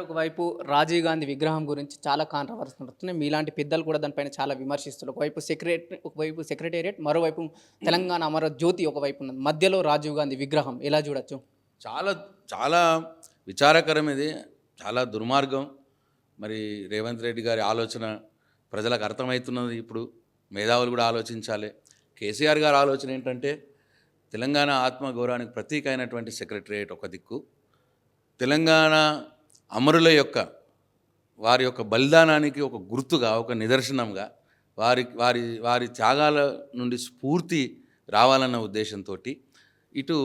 Sir ఒకవైపు రాజీవ్ గాంధీ విగ్రహం గురించి చాలా కాంట్రవర్సీ నడుస్తున్నాయి మీలాంటి పెద్దలు కూడా దానిపైన చాలా విమర్శిస్తున్నారు. ఒకవైపు సెక్రటరీ ఒకవైపు సెక్రటేరియట్ మరోవైపు తెలంగాణ అమర జ్యోతి ఒకవైపు ఉన్నది. మధ్యలో రాజీవ్ గాంధీ విగ్రహం ఎలా చూడొచ్చు? చాలా చాలా విచారకరం ఇది. చాలా దుర్మార్గం. మరి రేవంత్ రెడ్డి గారి ఆలోచన ప్రజలకు అర్థమవుతున్నది ఇప్పుడు. మేధావులు కూడా ఆలోచించాలి. కేసీఆర్ గారి ఆలోచన ఏంటంటే తెలంగాణ ఆత్మగౌరవానికి ప్రతీక అయినటువంటి సెక్రటరియట్ ఒక దిక్కు. తెలంగాణ అమరుల యొక్క వారి యొక్క బలిదానానికి ఒక గుర్తుగా ఒక నిదర్శనంగా వారి వారి వారి త్యాగాల నుండి స్ఫూర్తి రావాలన్న ఉద్దేశంతో ఇటు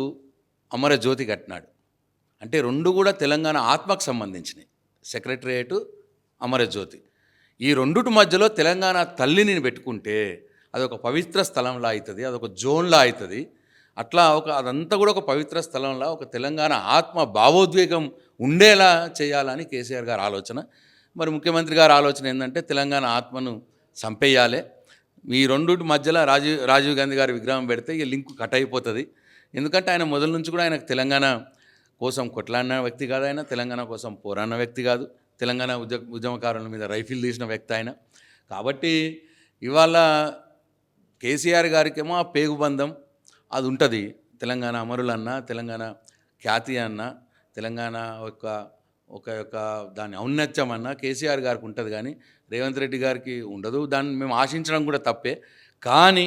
అమరజ్యోతి కట్టినాడు. అంటే రెండు కూడా తెలంగాణ ఆత్మకు సంబంధించినవి సెక్రటరియేటు అమరజ్యోతి ఈ రెండుటి మధ్యలో తెలంగాణ తల్లిని పెట్టుకుంటే అదొక పవిత్ర స్థలంలా అవుతుంది అదొక జోన్లా అవుతుంది అట్లా ఒక అదంతా కూడా ఒక పవిత్ర స్థలంలా ఒక తెలంగాణ ఆత్మ భావోద్వేగం ఉండేలా చేయాలని కేసీఆర్ గారి ఆలోచన. మరి ముఖ్యమంత్రి గారి ఆలోచన ఏంటంటే తెలంగాణ ఆత్మను చంపేయాలి. ఈ రెండుటి మధ్యలో రాజీవ్ రాజీవ్ గాంధీ గారి విగ్రహం పెడితే ఈ లింక్ కట్ అయిపోతుంది. ఎందుకంటే ఆయన మొదల నుంచి కూడా ఆయనకు తెలంగాణ కోసం కొట్లాడిన వ్యక్తి కాదు ఆయన తెలంగాణ కోసం పోరాడిన వ్యక్తి కాదు. తెలంగాణ ఉద్య ఉద్యమకారుల మీద రైఫిల్ తీసిన వ్యక్తి ఆయన. కాబట్టి ఇవాళ కేసీఆర్ గారికేమో ఆ పేగుబంధం అది ఉంటుంది. తెలంగాణ అమరులన్న తెలంగాణ ఖ్యాతి అన్నా తెలంగాణ యొక్క ఒక యొక్క దాని ఔన్నత్యం అన్న కేసీఆర్ గారికి ఉంటుంది కానీ రేవంత్ రెడ్డి గారికి ఉండదు. దాన్ని మేము ఆశించడం కూడా తప్పే. కానీ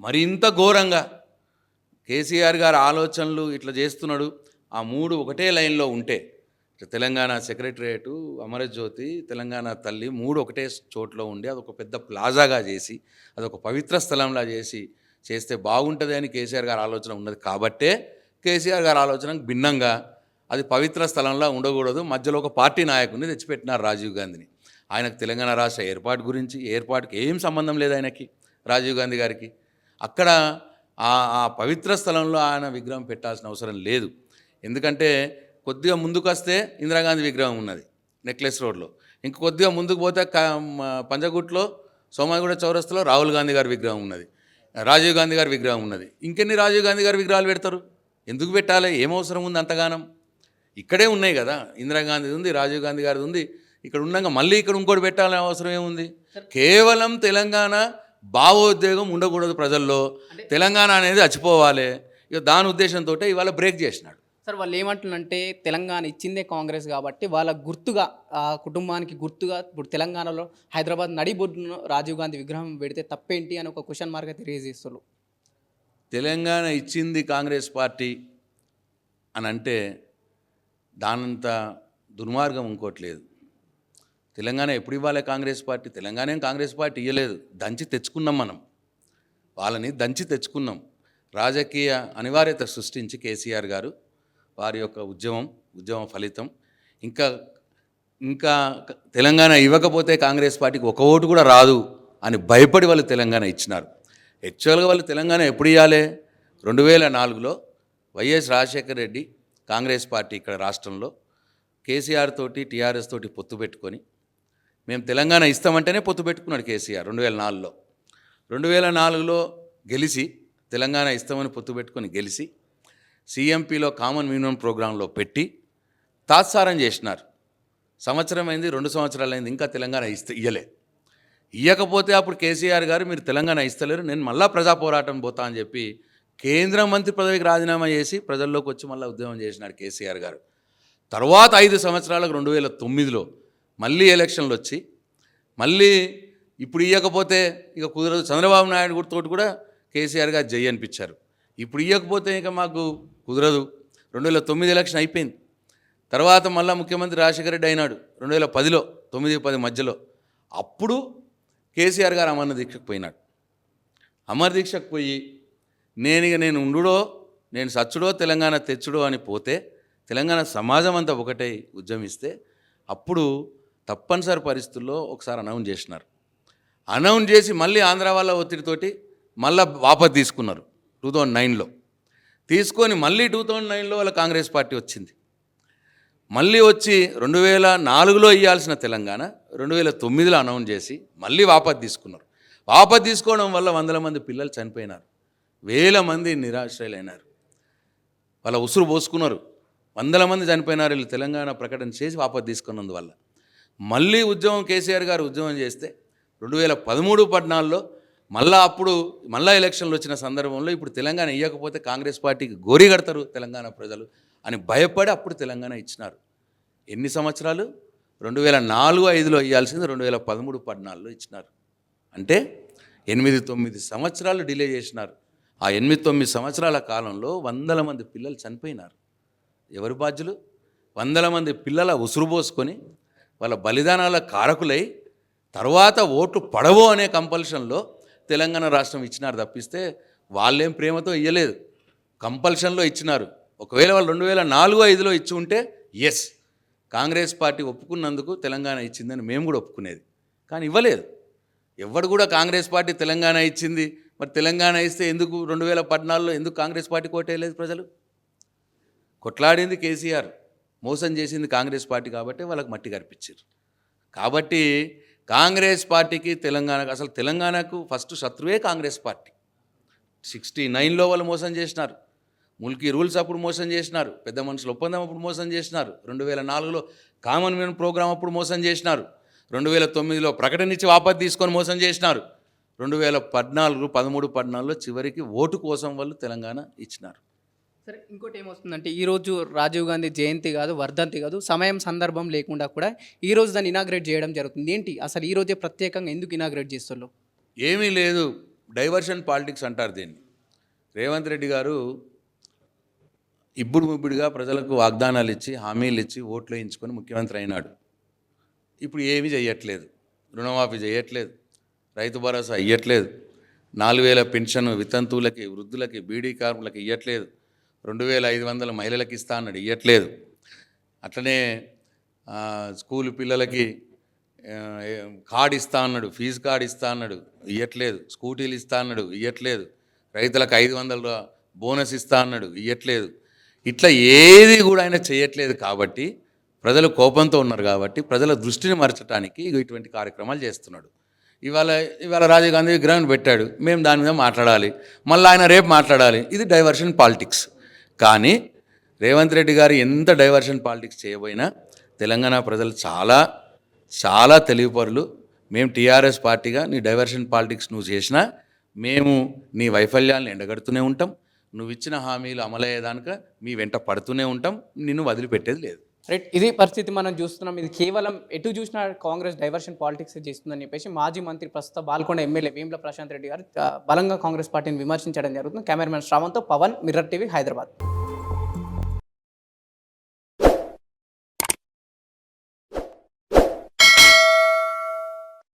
మరింత ఘోరంగా కేసీఆర్ గారి ఆలోచనలు ఇట్లా చేస్తున్నాడు. ఆ మూడు ఒకటే లైన్లో ఉంటే తెలంగాణ సెక్రటరియటు అమరజ్యోతి తెలంగాణ తల్లి మూడు ఒకటే చోట్లో ఉండి అదొక పెద్ద ప్లాజాగా చేసి అదొక పవిత్ర స్థలంలా చేసి చేస్తే బాగుంటుంది అని కేసీఆర్ గారి ఆలోచన ఉన్నది కాబట్టే కేసీఆర్ గారి ఆలోచనకు భిన్నంగా అది పవిత్ర స్థలంలో ఉండకూడదు. మధ్యలో ఒక పార్టీ నాయకుడిని తెచ్చిపెట్టినారు రాజీవ్ గాంధీని. ఆయనకు తెలంగాణ రాష్ట్ర ఏర్పాటు గురించి ఏర్పాటుకి ఏం సంబంధం లేదు ఆయనకి రాజీవ్ గాంధీ గారికి. అక్కడ ఆ పవిత్ర స్థలంలో ఆయన విగ్రహం పెట్టాల్సిన అవసరం లేదు. ఎందుకంటే కొద్దిగా ముందుకు వస్తే ఇందిరాగాంధీ విగ్రహం ఉన్నది నెక్లెస్ రోడ్లో. ఇంక కొద్దిగా ముందుకు పోతే క- పంజగుట్లో సోమాగూడ చౌరస్తలో రాహుల్ గాంధీ గారి విగ్రహం ఉన్నది. రాజీవ్ గాంధీ గారి విగ్రహం ఉన్నది. ఇంకెన్ని రాజీవ్ గాంధీ గారి విగ్రహాలు పెడతారు? ఎందుకు పెట్టాలి? ఏం అవసరం ఉంది అంతగానం? ఇక్కడే ఉన్నాయి కదా. ఇందిరాగాంధీ ఉంది రాజీవ్ గాంధీ గారిది ఉంది ఇక్కడ ఉండగా మళ్ళీ ఇక్కడ ఇంకోటి పెట్టాలని అవసరం ఏముంది? కేవలం తెలంగాణ భావోద్వేగం ఉండకూడదు ప్రజల్లో. తెలంగాణ అనేది చచ్చిపోవాలి ఇక దాని ఉద్దేశంతో ఇవాళ బ్రేక్ చేసినాడు. సార్ వాళ్ళు ఏమంటున్నారంటే తెలంగాణ ఇచ్చిందే కాంగ్రెస్ కాబట్టి వాళ్ళ గుర్తుగా ఆ కుటుంబానికి గుర్తుగా ఇప్పుడు తెలంగాణలో హైదరాబాద్ నడిబొడ్డున రాజీవ్ గాంధీ విగ్రహం పెడితే తప్పేంటి అని ఒక క్వశ్చన్ మార్క్ అయితే రేజ్ చేస్తున్నారు. తెలంగాణ ఇచ్చింది కాంగ్రెస్ పార్టీ అని అంటే దానంత దుర్మార్గం ఇంకోటి లేదు. తెలంగాణ ఎప్పుడు ఇవ్వాలి కాంగ్రెస్ పార్టీ? తెలంగాణ కాంగ్రెస్ పార్టీ ఇవ్వలేదు దంచి తెచ్చుకున్నాం మనం. వాళ్ళని దంచి తెచ్చుకున్నాం. రాజకీయ అనివార్యత సృష్టించి కేసీఆర్ గారు వారి యొక్క ఉద్యమం ఉద్యమ ఫలితం. ఇంకా ఇంకా తెలంగాణ ఇవ్వకపోతే కాంగ్రెస్ పార్టీకి ఒక ఓటు కూడా రాదు అని భయపడి వాళ్ళు తెలంగాణ ఇచ్చినారు. యాక్చువల్గా వాళ్ళు తెలంగాణ ఎప్పుడు ఇవ్వాలి రెండు వేల నాలుగులో వైఎస్ రాజశేఖర రెడ్డి కాంగ్రెస్ పార్టీ ఇక్కడ రాష్ట్రంలో కేసీఆర్ తోటి టీఆర్ఎస్ తోటి పొత్తు పెట్టుకొని మేము తెలంగాణ ఇస్తామంటేనే పొత్తు పెట్టుకున్నాడు కేసీఆర్ రెండు వేల నాలుగులో రెండు వేల నాలుగులో గెలిచి తెలంగాణ ఇస్తామని పొత్తు పెట్టుకొని గెలిచి సిఎంపిలో కామన్ మినిమం ప్రోగ్రాంలో పెట్టి తాత్సారం చేసినారు. సంవత్సరం అయింది రెండు సంవత్సరాలు అయింది ఇంకా తెలంగాణ ఇస్తే ఇయ్యలే ఇయ్యకపోతే అప్పుడు కేసీఆర్ గారు మీరు తెలంగాణ ఇస్తలేరు నేను మళ్ళా ప్రజా పోరాటం పోతా అని చెప్పి కేంద్ర మంత్రి పదవికి రాజీనామా చేసి ప్రజల్లోకి వచ్చి మళ్ళీ ఉద్యమం చేసినాడు కేసీఆర్ గారు. తర్వాత ఐదు సంవత్సరాలకు రెండు వేల తొమ్మిదిలో మళ్ళీ ఎలక్షన్లు వచ్చి మళ్ళీ ఇప్పుడు ఇవ్వకపోతే ఇక కుదరదు. చంద్రబాబు నాయుడు గుర్తుతోటి కూడా కేసీఆర్ గారు జై అనిపించారు. ఇప్పుడు ఇవ్వకపోతే ఇక మాకు కుదరదు. రెండు వేల తొమ్మిది ఎలక్షన్ అయిపోయింది. తర్వాత మళ్ళీ ముఖ్యమంత్రి రాజశేఖర రెడ్డి అయినాడు రెండు వేల పదిలో తొమ్మిది పది మధ్యలో. అప్పుడు కేసీఆర్ గారు అమరణ దీక్షకు పోయినాడు. అమర దీక్షకు పోయి నేను ఇక నేను ఉండుడో నేను సచ్చుడో తెలంగాణ తెచ్చుడో అని పోతే తెలంగాణ సమాజం అంతా ఒకటై ఉద్యమిస్తే అప్పుడు తప్పనిసరి పరిస్థితుల్లో ఒకసారి అనౌన్స్ చేసినారు. అనౌన్స్ చేసి మళ్ళీ ఆంధ్ర వాళ్ళ ఒత్తిడితోటి మళ్ళీ వాపస్ తీసుకున్నారు టూ థౌజండ్ నైన్లో. తీసుకొని మళ్ళీ టూ థౌజండ్ నైన్లో వాళ్ళ కాంగ్రెస్ పార్టీ వచ్చింది. మళ్ళీ వచ్చి రెండు వేల నాలుగులో ఇవ్వాల్సిన తెలంగాణ రెండు వేల తొమ్మిదిలో అనౌన్స్ చేసి మళ్ళీ వాపస్ తీసుకున్నారు. వాపస్ తీసుకోవడం వల్ల వందల మంది పిల్లలు చనిపోయినారు. వేల మంది నిరాశ్రయులైనారు. వాళ్ళ ఉసురు పోసుకున్నారు. వందల మంది చనిపోయినారు వీళ్ళు తెలంగాణ ప్రకటన చేసి వాపసు తీసుకున్నందువల్ల. మళ్ళీ ఉద్యమం కేసీఆర్ గారు ఉద్యమం చేస్తే రెండు వేల పదమూడు పద్నాలుగులో మళ్ళా అప్పుడు మళ్ళా ఎలక్షన్లు వచ్చిన సందర్భంలో ఇప్పుడు తెలంగాణ ఇవ్వకపోతే కాంగ్రెస్ పార్టీకి గోరి కడతారు తెలంగాణ ప్రజలు అని భయపడి అప్పుడు తెలంగాణ ఇచ్చినారు. ఎన్ని సంవత్సరాలు? రెండు వేల నాలుగు ఐదులో ఇవ్వాల్సింది రెండు వేల పదమూడు పద్నాలుగులో ఇచ్చినారు. అంటే ఎనిమిది తొమ్మిది సంవత్సరాలు డిలే చేసినారు. ఆ ఎనిమిది తొమ్మిది సంవత్సరాల కాలంలో వందల మంది పిల్లలు చనిపోయినారు. ఎవరు బాధ్యులు? వందల మంది పిల్లల ఉసురు పోసుకొని వాళ్ళ బలిదానాల కారకులై తర్వాత ఓట్లు పడవో అనే కంపల్షన్లో తెలంగాణ రాష్ట్రం ఇచ్చినారు తప్పిస్తే వాళ్ళేం ప్రేమతో ఇయ్యలేదు. కంపల్షన్లో ఇచ్చినారు. ఒకవేళ వాళ్ళు రెండు వేల నాలుగు ఐదులో ఇచ్చి ఉంటే ఎస్ కాంగ్రెస్ పార్టీ ఒప్పుకున్నందుకు తెలంగాణ ఇచ్చిందని మేము కూడా ఒప్పుకునేది. కానీ ఇవ్వలేదు. ఎవడు కూడా కాంగ్రెస్ పార్టీ తెలంగాణ ఇచ్చింది? మరి తెలంగాణ ఇస్తే ఎందుకు రెండు వేల పద్నాలుగులో ఎందుకు కాంగ్రెస్ పార్టీ కోటేయలేదు ప్రజలు? కొట్లాడింది కేసీఆర్. మోసం చేసింది కాంగ్రెస్ పార్టీ కాబట్టి వాళ్ళకి మట్టి కనిపించారు కాబట్టి కాంగ్రెస్ పార్టీకి తెలంగాణకు అసలు తెలంగాణకు ఫస్ట్ శత్రువే కాంగ్రెస్ పార్టీ. సిక్స్టీ నైన్లో వాళ్ళు మోసం చేసినారు. ముల్కీ రూల్స్ అప్పుడు మోసం చేసినారు. పెద్ద మనుషుల ఒప్పందం అప్పుడు మోసం చేసినారు. రెండు వేల నాలుగులో కామన్ మెన్ ప్రోగ్రాం అప్పుడు మోసం చేసినారు. రెండు వేల తొమ్మిదిలో ప్రకటన ఇచ్చి వాపసు తీసుకొని మోసం చేసినారు. రెండు వేల పద్నాలుగు పదమూడు పద్నాలుగులో చివరికి ఓటు కోసం వాళ్ళు తెలంగాణ ఇచ్చినారు. సరే ఇంకోటి ఏమొస్తుందంటే ఈ రోజు రాజీవ్ గాంధీ జయంతి కాదు వర్ధంతి కాదు సమయం సందర్భం లేకుండా కూడా ఈ రోజు దాన్ని ఇనాగ్రేట్ చేయడం జరుగుతుంది. ఏంటి? అసలు ఈ రోజే ప్రత్యేకంగా ఎందుకు ఇనాగ్రేట్ చేస్తున్నారు? ఏమీ లేదు. డైవర్షన్ పాలిటిక్స్ అంటారు దీన్ని. రేవంత్ రెడ్డి గారు ఇప్పుడు ముబ్బిడిగా ప్రజలకు వాగ్దానాలు ఇచ్చి హామీలు ఇచ్చి ఓట్లు వేయించుకొని ముఖ్యమంత్రి అయినాడు. ఇప్పుడు ఏమీ చేయట్లేదు రుణమాఫీ చేయట్లేదు రైతు భరోసా ఇవ్వట్లేదు నాలుగు వేల పెన్షన్ వితంతువులకి వృద్ధులకి బీడీ కార్మికులకి ఇవ్వట్లేదు రెండు వేల ఐదు వందల మహిళలకు ఇస్తా అన్నాడు ఇవ్వట్లేదు అట్లనే స్కూల్ పిల్లలకి కార్డు ఇస్తా అన్నాడు ఫీజు కార్డు ఇస్తా అన్నాడు ఇవ్వట్లేదు స్కూటీలు ఇస్తా అన్నాడు ఇవ్వట్లేదు రైతులకు ఐదు వందల బోనస్ ఇస్తా అన్నాడు ఇవ్వట్లేదు ఇట్లా ఏది కూడా ఆయన చేయట్లేదు కాబట్టి ప్రజలు కోపంతో ఉన్నారు కాబట్టి ప్రజల దృష్టిని మరచడానికి ఇటువంటి కార్యక్రమాలు చేస్తున్నాడు. ఇవాళ ఇవాళ రాజీవ్ గాంధీ విగ్రహం పెట్టాడు. మేము దాని మీద మాట్లాడాలి. మళ్ళీ ఆయన రేపు మాట్లాడాలి. ఇది డైవర్షన్ పాలిటిక్స్. కానీ రేవంత్ రెడ్డి గారు ఎంత డైవర్షన్ పాలిటిక్స్ చేయబోయినా తెలంగాణ ప్రజలు చాలా చాలా తెలివిపరులు. మేము టీఆర్ఎస్ పార్టీగా నీ డైవర్షన్ పాలిటిక్స్ నువ్వు చేసినా మేము నీ వైఫల్యాలను ఎండగడుతూనే ఉంటాం. నువ్వు ఇచ్చిన హామీలు అమలయ్యేదానిక మీ వెంట పడుతూనే ఉంటాం. నిన్ను వదిలిపెట్టేది లేదు. రైట్ ఇది పరిస్థితి మనం చూస్తున్నాం. ఇది కేవలం ఎటు చూసినా కాంగ్రెస్ డైవర్షన్ పాలిటిక్స్ చేస్తుందని చెప్పేసి మాజీ మంత్రి ప్రస్తుత బాల్కొండ ఎమ్మెల్యే వేముల ప్రశాంత్ రెడ్డి గారు బలంగా కాంగ్రెస్ పార్టీని విమర్శించడం జరుగుతుంది. కెమెరామెన్ శ్రావంతో పవన్ మిర్రర్ టీవీ హైదరాబాద్.